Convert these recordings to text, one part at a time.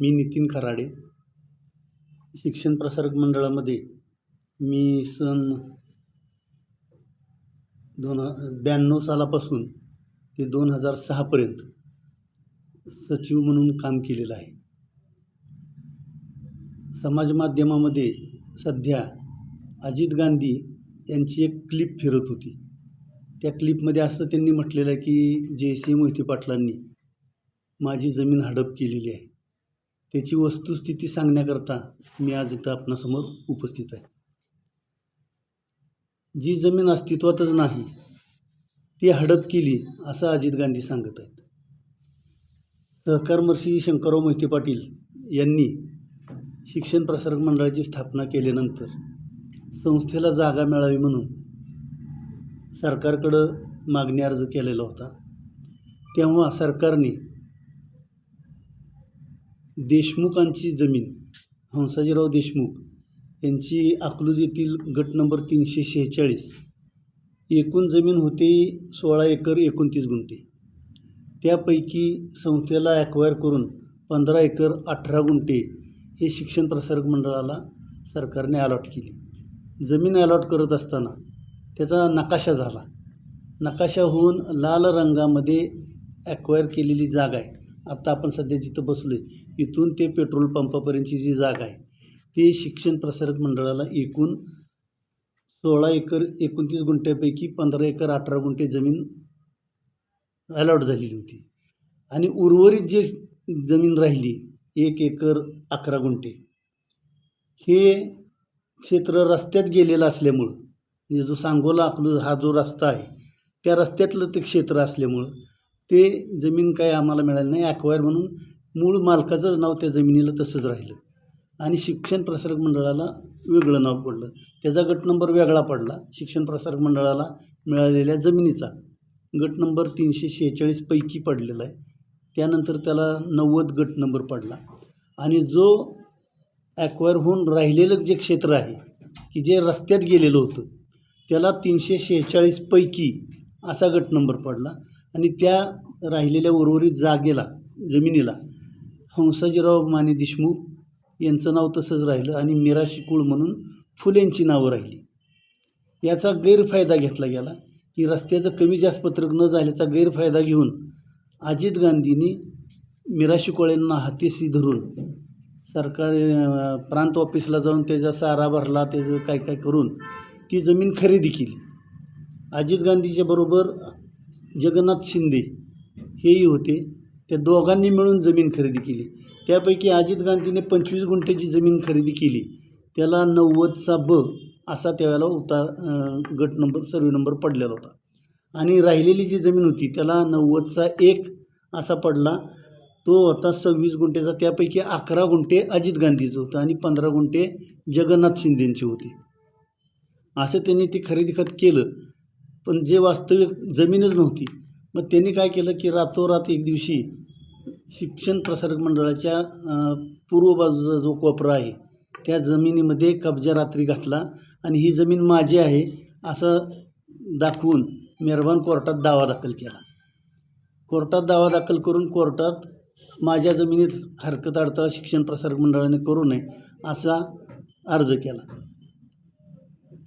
मी नितीन खराडे. शिक्षण प्रसारक मंडळामध्ये मी सन दोन ब्याण्णव सालापासून ते दोन हजार सहापर्यंत सचिव म्हणून काम केलेलं आहे. समाज माध्यमामध्ये सध्या अजित गांधी यांची एक क्लिप फिरत होती. त्या क्लिपमध्ये असं त्यांनी म्हटलेलं आहे की जयसिंह मोहिते पाटलांनी माझी जमीन हडप केलेली आहे. त्याची वस्तुस्थिती सांगण्याकरता मी आज इथं आपणासमोर उपस्थित आहे. जी जमीन अस्तित्वातच नाही ती हडप केली असं अजित गांधी सांगत आहेत. सहकारमर्षी शंकरराव मोहिते पाटील यांनी शिक्षण प्रसारक मंडळाची स्थापना केल्यानंतर संस्थेला जागा मिळावी म्हणून सरकारकडं मागणी अर्ज केलेला होता. तेव्हा सरकारने देशमुखांची जमीन हंसाजीराव देशमुख यांची अकलूज येथील गट नंबर तीनशे शेहेचाळीस. एकूण जमीन होती सोळा एकर एकोणतीस गुंठे. त्यापैकी संस्थेला ॲक्वायर करून पंधरा एकर अठरा गुंठे हे शिक्षण प्रसारक मंडळाला सरकारने अलॉट केली. जमीन अलॉट करत असताना त्याचा नकाशा झाला. नकाशा होऊन लाल रंगामध्ये ॲक्वायर केलेली जागा आहे. आत्ता आपण सध्या जिथं बसलो आहे इथून ते पेट्रोल पंपापर्यंतची जी जागा आहे ती शिक्षण प्रसारक मंडळाला एकूण सोळा एकर एकोणतीस गुंठ्यापैकी पंधरा एकर अठरा गुंठे जमीन अलॉट झालेली होती. आणि उर्वरित जे जमीन राहिली एक एकर अकरा गुंठे हे क्षेत्र रस्त्यात गेलेलं असल्यामुळं म्हणजे जो सांगोला अकलूज हा जो रस्ता आहे त्या रस्त्यातलं ते क्षेत्र असल्यामुळं ते जमीन काय आम्हाला मिळाली नाही. ॲक्वायर म्हणून मूळ मालकाचंच नाव त्या जमिनीला तसंच राहिलं. आणि शिक्षण प्रसारक मंडळाला वेगळं नाव पडलं. त्याचा गट नंबर वेगळा पडला. शिक्षण प्रसारक मंडळाला मिळालेल्या जमिनीचा गट नंबर तीनशे शेहेचाळीसपैकी पडलेला आहे. त्यानंतर त्याला नव्वद गट नंबर पडला. आणि जो ॲक्वायर होऊन राहिलेलं जे क्षेत्र आहे की जे रस्त्यात गेलेलं होतं त्याला तीनशे शेहेचाळीस पैकी असा गट नंबर पडला. आणि त्या राहिलेल्या उर्वरित जागेला जमिनीला हंसाजीराव माने देशमुख यांचं नाव तसंच राहिलं आणि मीरा शिकूळ म्हणून फुलेंची नावं राहिली. याचा गैरफायदा घेतला गेला की रस्त्याचं कमी जास्त पत्रक न झाल्याचा गैरफायदा घेऊन अजित गांधींनी मीरा शिकोळ यांना हातीशी धरून सरकार प्रांत ऑफिसला जाऊन त्याचा सारा भरला त्याचं काय काय करून ती जमीन खरेदी केली. अजित गांधीच्या बरोबर जगन्नाथ शिंदे हेही होते. त्या दोघांनी मिळून जमीन खरेदी केली. त्यापैकी अजित गांधीने पंचवीस गुंठ्याची जमीन खरेदी केली. त्याला नव्वदचा ब असा त्यावेळेला उतार गट नंबर सर्वे नंबर पडलेला होता. आणि राहिलेली जी जमीन होती त्याला नव्वदचा एक असा पडला. तो होता सव्वीस गुंठेचा त्यापैकी अकरा गुंठे अजित गांधीचं होतं आणि पंधरा गुंठे जगन्नाथ शिंदेंचे होते. असं त्यांनी ते खरेदी खत केलं. पण जे वास्तविक जमीनच नव्हती मग त्यांनी काय केलं की रातोरात एक दिवशी शिक्षण प्रसारक मंडळाच्या पूर्व बाजूचा जो कोपरा आहे त्या जमिनीमध्ये कब्जा रात्री घातला आणि ही जमीन माझी आहे असं दाखवून मेहरबान कोर्टात दावा दाखल केला. कोर्टात दावा दाखल करून कोर्टात माझ्या जमिनीत हरकत अडथळा शिक्षण प्रसारक मंडळाने करू नये असा अर्ज केला.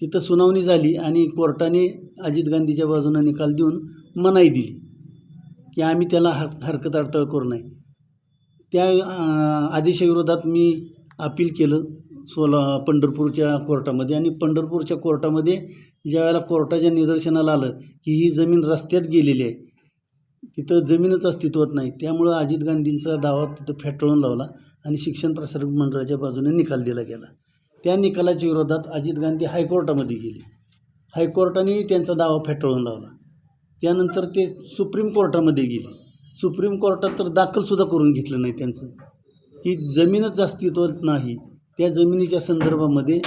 तिथं सुनावणी झाली आणि कोर्टाने अजित गांधीच्या बाजूनं निकाल देऊन मनाई दिली की आम्ही त्याला हर हरकत अडथळा करू नये. त्या आदेशाविरोधात मी अपील केलं सोला पंढरपूरच्या कोर्टामध्ये आणि पंढरपूरच्या कोर्टामध्ये ज्यावेळेला कोर्टाच्या निदर्शनाला आलं की ही जमीन रस्त्यात गेलेली आहे तिथं जमीनच अस्तित्वात नाही त्यामुळं अजित गांधींचा दावा तिथं फेटाळून लावला आणि शिक्षण प्रसारक मंडळाच्या बाजूने निकाल दिला गेला. त्या निकालाच्या विरोधात अजित गांधी हायकोर्टामध्ये गेले. हायकोर्टाने त्यांचा दावा फेटाळून लावला. त्यानंतर ते सुप्रीम कोर्टामध्ये गेले. सुप्रीम कोर्टात तर दाखलसुद्धा करून घेतलं नाही त्यांचं. की जमीनच अस्तित्वात नाही. त्या जमिनीच्या संदर्भामध्ये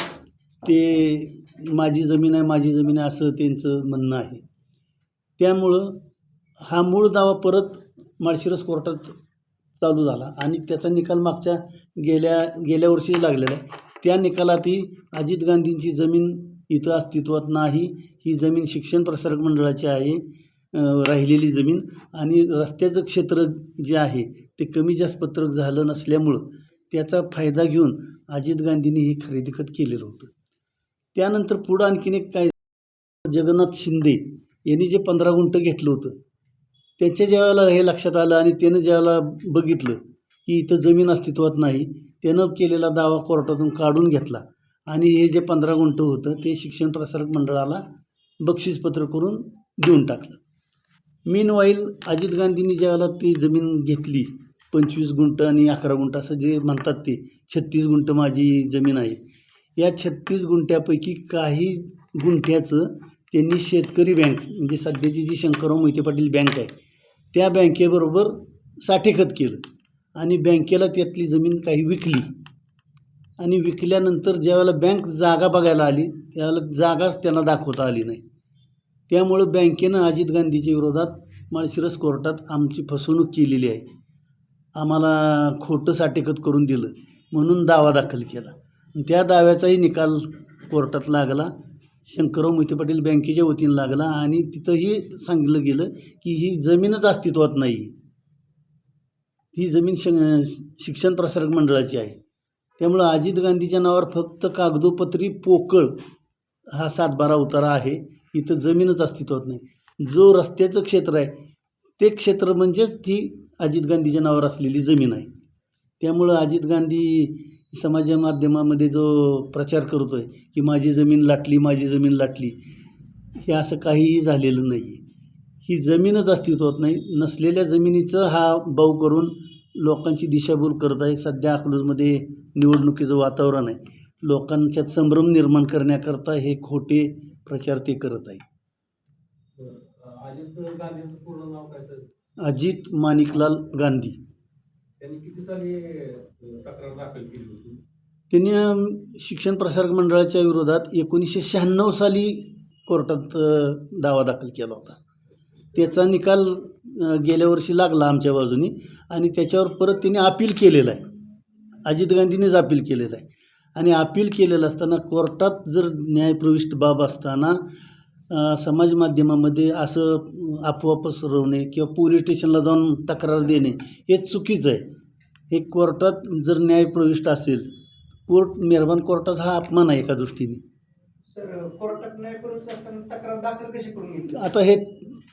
ते माझी जमीन आहे माझी जमीन आहे असं त्यांचं म्हणणं आहे. त्यामुळं हा मूळ दावा परत माळशिरस कोर्टात चालू झाला आणि त्याचा निकाल मागच्या गेल्या गेल्या वर्षी लागलेला आहे. त्या निकालातही अजित गांधींची जमीन इथं अस्तित्वात नाही. ही जमीन शिक्षण प्रसारक मंडळाची आहे. राहिलेली जमीन आणि रस्त्याचं क्षेत्र जे आहे ते कमी जास्त पत्रक झालं नसल्यामुळं त्याचा फायदा घेऊन अजित गांधींनी हे खरेदी खत केलेलं होतं. त्यानंतर पुढं आणखीन एक काय जगन्नाथ शिंदे यांनी जे पंधरा गुंट घेतलं होतं त्याच्या ज्यावेळेला हे लक्षात आलं आणि त्यानं ज्यावेळेला बघितलं की इथं जमीन अस्तित्वात नाही त्यानं केलेला दावा कोर्टातून काढून घेतला आणि हे जे पंधरा गुंट होतं ते शिक्षण प्रसारक मंडळाला बक्षीसपत्र करून देऊन टाकलं. मीन वाईल अजित गांधींनी ज्यावेळेला ती जमीन घेतली पंचवीस गुंट आणि अकरा गुंठ असं जे म्हणतात ते छत्तीस गुंट माझी जमीन आहे. या छत्तीस गुंट्यापैकी काही गुंठ्याचं त्यांनी शेतकरी बँक म्हणजे सध्याची जी शंकरराव मोहिते पाटील बँक आहे त्या बँकेबरोबर साठेखत केलं आणि बँकेला त्यातली जमीन काही विकली. आणि विकल्यानंतर ज्यावेळेला बँक जागा बघायला आली त्यावेळेला जागाच त्यांना दाखवता आली नाही. त्यामुळं बँकेनं अजित गांधीच्या विरोधात माळशिरस कोर्टात आमची फसवणूक केलेली आहे. आम्हाला खोटं साठेखत करून दिलं म्हणून दावा दाखल केला. त्या दाव्याचाही निकाल कोर्टात लागला. शंकरराव मोहिते पाटील बँकेच्या वतीनं लागला आणि तिथंही सांगितलं गेलं की ही जमीनच अस्तित्वात नाही. ही जमीन शं शिक्षण प्रसारक मंडळाची आहे. त्यामुळं अजित गांधीच्या नावावर फक्त कागदोपत्री पोकळ हा सातबारा उतारा आहे. इथं जमीनच अस्तित्वात नाही. जो रस्त्याचं क्षेत्र आहे ते क्षेत्र म्हणजेच ती अजित गांधीच्या नावावर असलेली जमीन आहे. त्यामुळं अजित गांधी समाज माध्यमामध्ये जो प्रचार करतो आहे की माझी जमीन लाटली माझी जमीन लाटली हे असं काहीही झालेलं नाही आहे ही जमीनच अस्तित्वात नाही. नसलेल्या जमिनीचं हा बाऊ करून लोकांची दिशाभूल करत आहे. सध्या अकलूजमध्ये निवडणुकीचं वातावरण आहे. लोकांच्यात संभ्रम निर्माण करण्याकरता हे खोटे प्रचार ते करत आहे. अजित माणिकलाल गांधी. त्यांनी शिक्षण प्रसारक मंडळाच्या विरोधात एकोणीसशे शहाण्णव साली कोर्टात दावा दाखल केला होता. त्याचा निकाल गेल्या वर्षी लागला आमच्या बाजूनी आणि त्याच्यावर परत त्यांनी अपील केलेलं आहे. अजित गांधींनीच अपील केलेलं आहे. आणि अपील केलेलं असताना कोर्टात जर न्यायप्रविष्ट बाब असताना समाज माध्यमामध्ये असं अफवा पसरवणे किंवा पोलीस स्टेशनला जाऊन तक्रार देणे हे चुकीचं आहे. हे कोर्टात जर न्यायप्रविष्ट असेल कोर्ट मेहरबान कोर्टाचा हा अपमान आहे एका दृष्टीने. आता हे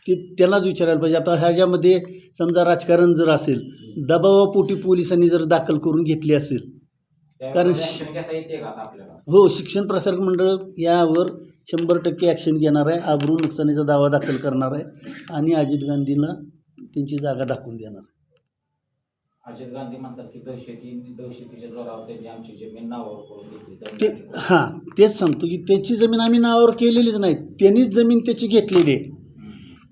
ते त्यालाच विचारायला पाहिजे. आता ह्याच्यामध्ये समजा राजकारण जर असेल दबावापोटी पोलिसांनी जर दाखल करून घेतली असेल कारण हो शिक्षण प्रसारक मंडळ यावर शंभर टक्के ॲक्शन घेणार आहे आबरू नुकसानीचा दावा दाखल करणार आहे आणि अजित गांधीला त्यांची जागा दाखवून देणार अजित गांधी म्हणतात की दहशती दहशतीच्या जोरावर त्यांनी आमची जमीन नावावर करून घेतली. ते हां तेच सांगतो की त्याची जमीन आम्ही नावावर केलेलीच नाही. त्यांनीच जमीन त्याची घेतलेली आहे.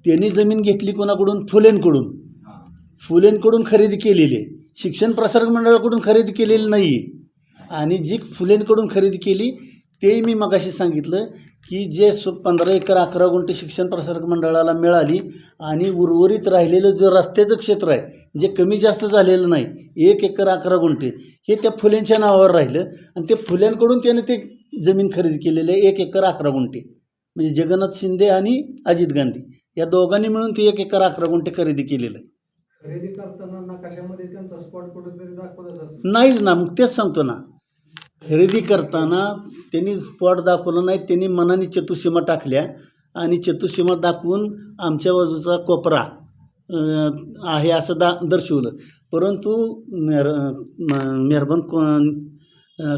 त्यांनी जमीन घेतली कोणाकडून? फुलेंकडून. हां. फुलेंकडून खरेदी केलेली आहे. शिक्षण प्रसारक मंडळाकडून खरेदी केलेली नाही आहे आणि जी फुलेंकडून खरेदी केली तेही मी मगाशी सांगितलं की जे सु पंधरा एकर अकरा गुंठ शिक्षण प्रसारक मंडळाला मिळाली आणि उर्वरित राहिलेलं जे रस्त्याचं क्षेत्र आहे जे कमी जास्त झालेलं नाही एक एकर अकरा गुंठे हे त्या फुलेंच्या नावावर राहिलं आणि ते फुल्यांकडून त्याने ते जमीन खरेदी केलेली आहे एक एकर अकरा गुंठे. म्हणजे जगन्नाथ शिंदे आणि अजित गांधी या दोघांनी मिळून ते एक एकर अकरा गुंठे खरेदी केलेलं आहे. खरेदी करताना त्यांचा स्पॉट कुठेतरी नाहीच ना मग तेच सांगतो ना. खरेदी करताना त्यांनी स्पॉट दाखवलं नाही त्यांनी मनाने चतुसीमा टाकल्या आणि चतुसीमा दाखवून आमच्या बाजूचा कोपरा आहे असं दा दर्शवलं. परंतु मेहर मेहरबान को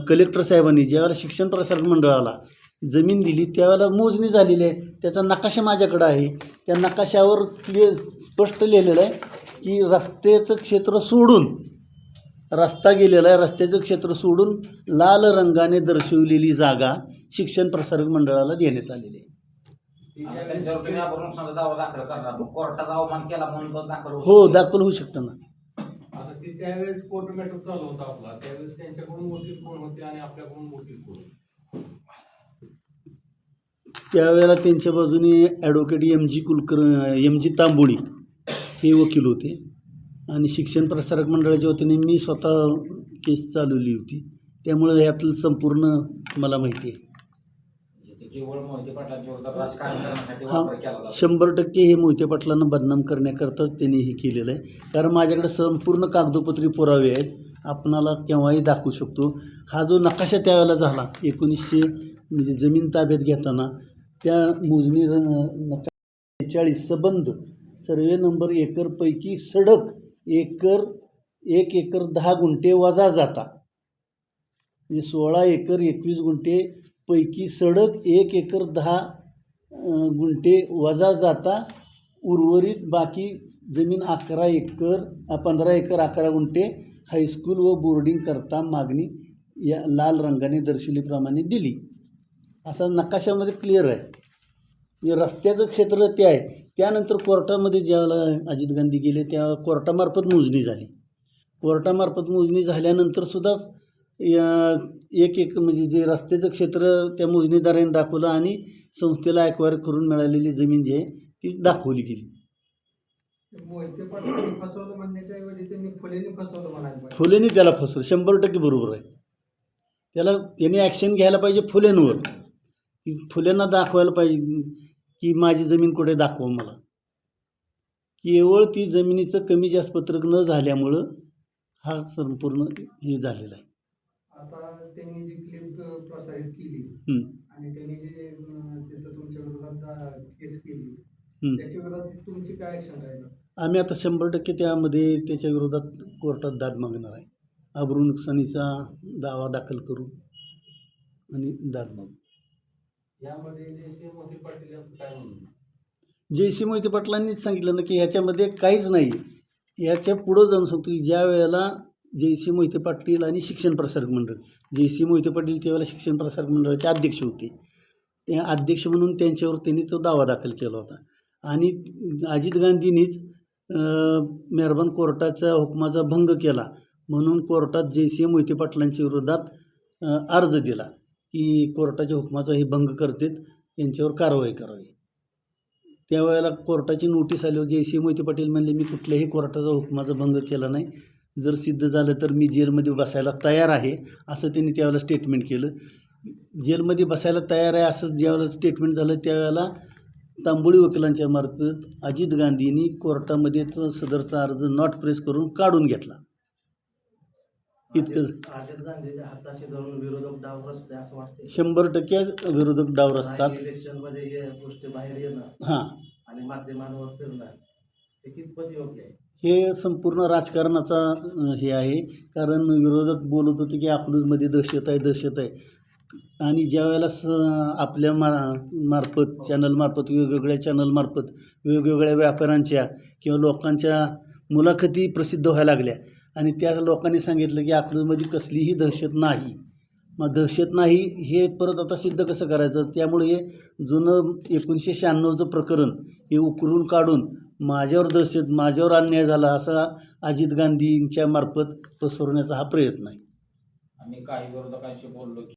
कलेक्टर साहेबांनी ज्यावेळेला शिक्षण प्रसारक मंडळाला जमीन दिली त्यावेळेला मोजणी झालेली आहे. त्याचा नकाशा माझ्याकडं आहे. त्या नकाशावर क्लिअर स्पष्ट लिहिलेलं आहे की रस्त्याचं क्षेत्र सोडून रस्ता गेलेला आहे. रस्त्याचं क्षेत्र सोडून लाल रंगाने दर्शवलेली जागा शिक्षण प्रसारक मंडळाला देण्यात आलेली आहे. हो. दाखल होऊ शकतं ना. आता ती त्यावेळेस कोर्ट मॅटर चालू होता आपला. त्यावेळेस त्यांच्याकडून वकील कोण होते आणि आपल्याकडून वकील कोण? त्यावेळेला त्यांच्या बाजूने ॲडव्होकेट एम जी कुलकर एम जी तांबोळी हे वकील होते. आणि शिक्षण प्रसारक मंडळाच्या वतीने मी स्वतः केस चालवली होती. त्यामुळे यातलं संपूर्ण मला माहिती आहे. हा शंभर टक्के हे मोहिते पाटलांना बदनाम करण्याकरताच त्यांनी हे केलेलं आहे. कारण माझ्याकडे संपूर्ण कागदोपत्री पुरावे आहेत. आपणाला केव्हाही दाखवू शकतो. हा जो नकाशा त्यावेळेला झाला एकोणीसशे म्हणजे जमीन ताब्यात घेताना त्या मोजणी नका चाळीस सबंध सर्वे नंबर एकरपैकी सडक एकर एक एकर दहा गुंठे वजा जाता म्हणजे सोळा एकर एकवीस गुंठे पैकी सडक एक एकर दहा गुंठे वजा जाता. उर्वरित बाकी जमीन अकरा एकर पंधरा एकर अकरा गुंठे हायस्कूल व बोर्डिंग करता मागणी या लाल रंगाने दर्शविल्याप्रमाणे दिली. असा नकाशामध्ये क्लिअर आहे. रस्त्याचं क्षेत्र ते आहे. त्यानंतर कोर्टामध्ये ज्यावेळेला अजित गांधी गेले त्या कोर्टामार्फत मोजणी झाली. कोर्टामार्फत मोजणी झाल्यानंतर सुद्धा या एक एक म्हणजे जे रस्त्याचं क्षेत्र त्या मोजणीदाराने दाखवलं आणि संस्थेला ॲक्वायर करून मिळालेली जमीन जी आहे ती दाखवली गेली. फुलेनी फुलेनी त्याला फसवलं. शंभर टक्के बरोबर आहे. त्याला त्याने ॲक्शन घ्यायला पाहिजे फुलेंवर की फुल्यांना दाखवायला पाहिजे. की माझी जमीन कुठे दाखवा मला. केवळ ती जमिनीचं कमी जास्त पत्रक न झाल्यामुळं हा संपूर्ण हे झालेला आहे. आता त्यांनी जी क्लिप प्रसारित केली आणि त्यांनी जे अं, तिथं तुमच्या विरोधात केस केली. त्याच्या विरोधात तुमची काय ऍक्शन राहील आम्ही आता शंभर टक्के त्यामध्ये त्याच्या विरोधात कोर्टात दाद मागणार आहे. आबरू नुकसानीचा दावा दाखल करू आणि दाद मागू. यामध्ये जयश्री मोहिते पाटील यांचं काय म्हणणं मोहिते पाटलांनीच सांगितलं ना की ह्याच्यामध्ये काहीच नाही. याच्या पुढं जाऊन सांगतो की ज्या वेळेला जयसी मोहिते पाटील आणि शिक्षण प्रसारक मंडळ जयसी मोहिते पाटील त्यावेळेला शिक्षण प्रसारक मंडळाचे अध्यक्ष होते. ते अध्यक्ष म्हणून त्यांच्यावर त्यांनी तो दावा दाखल केला होता. आणि अजित गांधींनीच मेहरबान कोर्टाच्या हुकमाचा भंग केला. म्हणून कोर्टात जयसी मोहिते पाटलांच्या विरोधात अर्ज दिला. की कोर्टाच्या हुकमाचा हे भंग करतेत यांच्यावर कारवाई करावी. त्यावेळेला कोर्टाची नोटीस आल्यावर जे सी मोहिते पाटील म्हणले मी कुठल्याही कोर्टाचा हुकमाचा भंग केला नाही. जर सिद्ध झालं तर मी जेलमध्ये बसायला तयार आहे असं त्यांनी त्यावेळेला स्टेटमेंट केलं. जेलमध्ये बसायला तयार आहे असं ज्यावेळेला स्टेटमेंट झालं त्यावेळेला तांबोळी वकिलांच्या मार्फत अजित गांधींनी कोर्टामध्ये सदरचा अर्ज नॉट प्रेस करून काढून घेतला इतकं अजित गांधीच्या हाताशी धरून विरोधक डाव रचते असं वाटते शंभर टक्के विरोधक डाव रचतात इलेक्शनमध्ये हे हां. हे हे संपूर्ण राजकारणाचा हे आहे. कारण विरोधक बोलत होते की अकलूजमध्ये दहशत आहे दहशत आहे. आणि ज्या वेळेला स आपल्या मा मार्फत चॅनलमार्फत वेगवेगळ्या चॅनलमार्फत वेगवेगळ्या व्यापाऱ्यांच्या किंवा लोकांच्या मुलाखती प्रसिद्ध व्हायला लागल्या. आणि त्या लोकांनी सांगितलं की अकलूजमध्ये कसलीही दहशत नाही. मग दहशत नाही हे परत आता सिद्ध कसं करायचं? त्यामुळे हे जुनं एकोणीसशे शहाण्णवचं प्रकरण हे उकरून काढून माझ्यावर दहशत माझ्यावर अन्याय झाला असा अजित गांधींच्या मार्फत पसरवण्याचा हा प्रयत्न आहे. आम्ही काही विरोधकांशी बोललो की